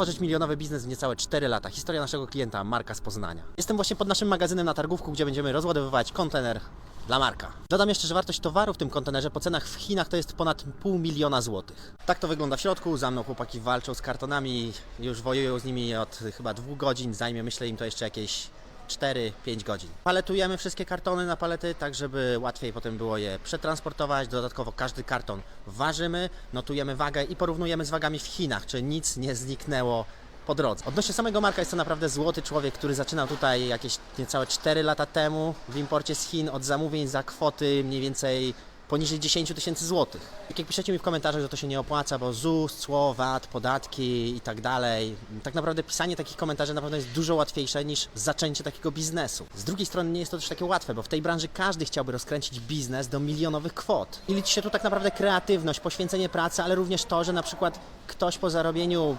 stworzyć milionowy biznes w niecałe 4 lata. Historia naszego klienta, Marka z Poznania. Jestem właśnie pod naszym magazynem na targówku, gdzie będziemy rozładowywać kontener dla Marka. Dodam jeszcze, że wartość towaru w tym kontenerze po cenach w Chinach to jest ponad pół miliona złotych. Tak to wygląda w środku. Za mną chłopaki walczą z kartonami. Już wojują z nimi od chyba dwóch godzin. Zajmie myślę im to jeszcze jakieś 4-5 godzin. Paletujemy wszystkie kartony na palety, tak żeby łatwiej potem było je przetransportować. Dodatkowo każdy karton ważymy, notujemy wagę i porównujemy z wagami w Chinach, czy nic nie zniknęło po drodze. Odnośnie samego Marka jest to naprawdę złoty człowiek, który zaczynał tutaj jakieś niecałe 4 lata temu w imporcie z Chin od zamówień za kwoty mniej więcej poniżej 10 tysięcy złotych. Tak jak piszecie mi w komentarzach, że to się nie opłaca, bo ZUS, cło, VAT, podatki i tak dalej. Tak naprawdę pisanie takich komentarzy na pewno jest dużo łatwiejsze niż zaczęcie takiego biznesu. Z drugiej strony nie jest to też takie łatwe, bo w tej branży każdy chciałby rozkręcić biznes do milionowych kwot. I liczy się tu tak naprawdę kreatywność, poświęcenie pracy, ale również to, że na przykład ktoś po zarobieniu